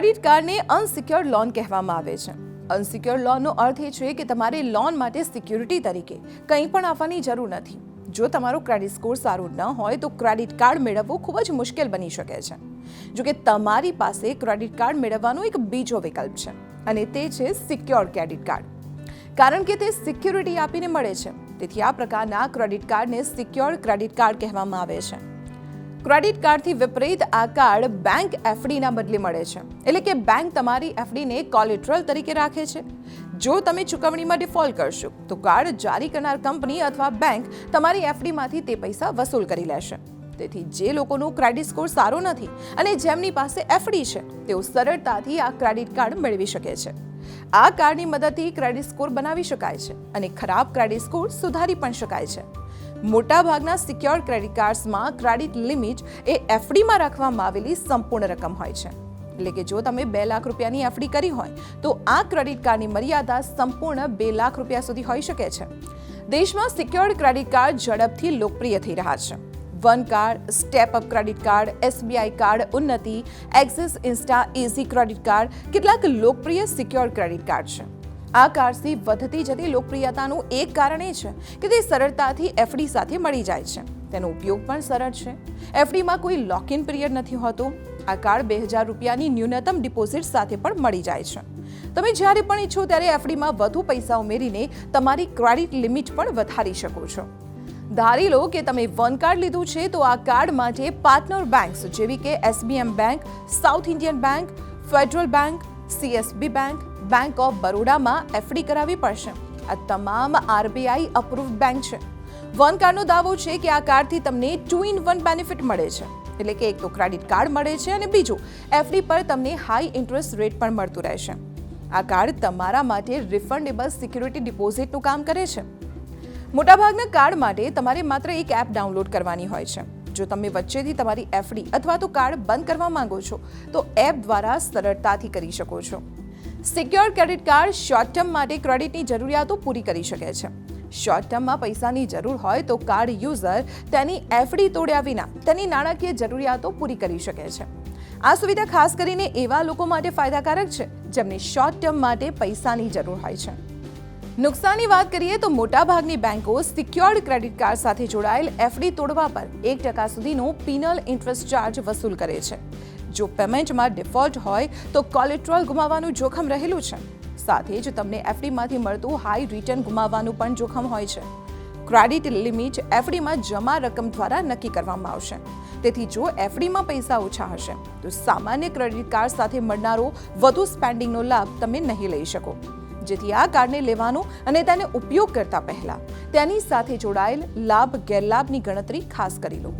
Credit કાર્ડને unsecured loan કહેવામાં આવે છે. અનસિક્યોર્ડ લોનનો અર્થ એ છે કે તમારે લોન માટે સિક્યુરિટી તરીકે કંઈ પણ આપવાની જરૂર નથી. જો તમારો ક્રેડિટ સ્કોર સારું ન હોય તો ક્રેડિટ કાર્ડ મેળવવું ખૂબ જ મુશ્કેલ બની શકે છે. જો કે તમારી પાસે ક્રેડિટ કાર્ડ મેળવવાનો એક બીજો વિકલ્પ છે, અને તે છે સિક્યોર ક્રેડિટ કાર્ડ. કારણ કે તે સિક્યુરિટી આપીને મળે છે. તેથી આ પ્રકારના ક્રેડિટ કાર્ડને સિક્યોર ક્રેડિટ કાર્ડ કહેવામાં આવે છે. ક્રેડિટ કાર્ડથી વિપરીત આ કાર્ડ બેંક એફડીના બદલે મળે છે. એટલે કે બેંક તમારી એફડીને કોલેટ્રલ તરીકે રાખે છે. જો તમે ચૂકવણીમાં ડિફોલ્ટ કરશો, તો કાર્ડ જારી કરનાર કંપની અથવા બેંક તમારી એફડીમાંથી તે પૈસા વસૂલ કરી લેશે. તેથી જે લોકોનો ક્રેડિટ સ્કોર સારો નથી અને જેમની પાસે એફડી છે, તેઓ સરળતાથી આ ક્રેડિટ કાર્ડ મેળવી શકે છે. આ કાર્ડની મદદથી ક્રેડિટ સ્કોર બનાવી શકાય છે અને ખરાબ ક્રેડિટ સ્કોર સુધારી પણ શકાય છે. મોટાભાગના સિક્યોર ક્રેડિટ કાર્ડ્સમાં ક્રેડિટ લિમિટ એ એફડીમાં રાખવામાં આવેલી સંપૂર્ણ રકમ હોય છે. એટલે કે જો તમે બે લાખ રૂપિયાની એફડી કરી હોય, તો આ ક્રેડિટ કાર્ડની મર્યાદા સંપૂર્ણ બે લાખ રૂપિયા સુધી હોઈ શકે છે. દેશમાં સિક્યોર્ડ ક્રેડિટ કાર્ડ ઝડપથી લોકપ્રિય થઈ રહ્યા છે. One card, step up credit card, SBI card, Unnati, Axis, insta easy credit card, કેટલાક લોકપ્રિય સિક્યોર ક્રેડિટ કાર્ડ છે. આ કાર્ડ્સની વધતી જતી લોકપ્રિયતાનું એક કારણ એ છે કે તે સરળતાથી એફડી સાથે મળી જાય છે. તેનો ઉપયોગ પણ સરળ છે. એફડીમાં કોઈ લોક ઇન પિરિયડ નથી હોતો. આ કાર્ડ બે હજાર રૂપિયાની ન્યૂનતમ ડિપોઝિટ સાથે પણ મળી જાય છે. તમે જ્યારે પણ ઈચ્છો ત્યારે એફડીમાં વધુ પૈસા ઉમેરીને તમારી ક્રેડિટ લિમિટ પણ વધારી શકો છો. ધારી લો કે તમે વન કાર્ડ લીધું છે, તો આ કાર્ડ માટે પાર્ટનર બેંક્સ જેવી કે SBM bank south Indian bank federal bank CSB bank bank of બરોડામાં FD કરાવવી પડશે. આ તમામ આરબીઆઈ અપ્રુવ્ડ બેંક છે. વન કાર્ડનો દાવો છે કે આ કાર્ડથી તમને ટુ ઇન વન બેનિફિટ મળે છે. એટલે કે એક તો ક્રેડિટ કાર્ડ મળે છે અને બીજું એફડી પર તમને હાઈ ઇન્ટરેસ્ટ રેટ પણ મળતું રહેશે. આ કાર્ડ તમારા માટે રિફંડેબલ સિક્યુરિટી ડિપોઝિટનું કામ કરે છે. મોટાભાગના કાર્ડ માટે તમારે માત્ર એક એપ ડાઉનલોડ કરવાની હોય છે. જો તમે વચ્ચેથી તમારી એફડી અથવા તો કાર્ડ બંધ કરવા માંગો છો, તો એપ દ્વારા સરળતાથી કરી શકો છો. Secure credit card short term માટે ક્રેડિટની જરૂરિયાતો પૂરી કરી શકે છે. શોર્ટ ટર્મમાં પૈસાની જરૂર હોય તો કાર્ડ યુઝર તેની એફડી તોડ્યા વિના તેની નાણાકીય જરૂરિયાતો પૂરી કરી શકે છે. આ સુવિધા ખાસ કરીને એવા લોકો માટે ફાયદાકારક છે, જેમને શોર્ટ ટર્મ માટે પૈસાની જરૂર હોય છે. નુકસાનની વાત કરીએ તો મોટાભાગની બેન્કો સિક્યોર્ડ ક્રેડિટ કાર્ડ સાથે જોડાયેલ એફડી તોડવા પર એક ટકા સુધીનો પિનલ ઇન્ટરેસ્ટ ચાર્જ વસૂલ કરે છે. જો પેમેન્ટમાં ડિફોલ્ટ હોય તો કોલેટ્રોલ ગુમાવવાનું જોખમ રહેલું છે. સાથે જ તમને એફડીમાંથી મળતું હાઈ રિટર્ન ગુમાવવાનું પણ જોખમ હોય છે. ક્રેડિટ લિમિટ એફડીમાં જમા રકમ દ્વારા નક્કી કરવામાં આવશે. તેથી જો એફડીમાં પૈસા ઓછા હશે, તો સામાન્ય ક્રેડિટ કાર્ડ સાથે મળનારો વધુ સ્પેન્ડિંગનો લાભ તમે નહીં લઈ શકો. જેથી આ કાર્ડને લેવાનો અને તેને ઉપયોગ કરતા પહેલા તેની સાથે જોડાયેલ લાભ ગેરલાભની ગણતરી ખાસ કરી લો.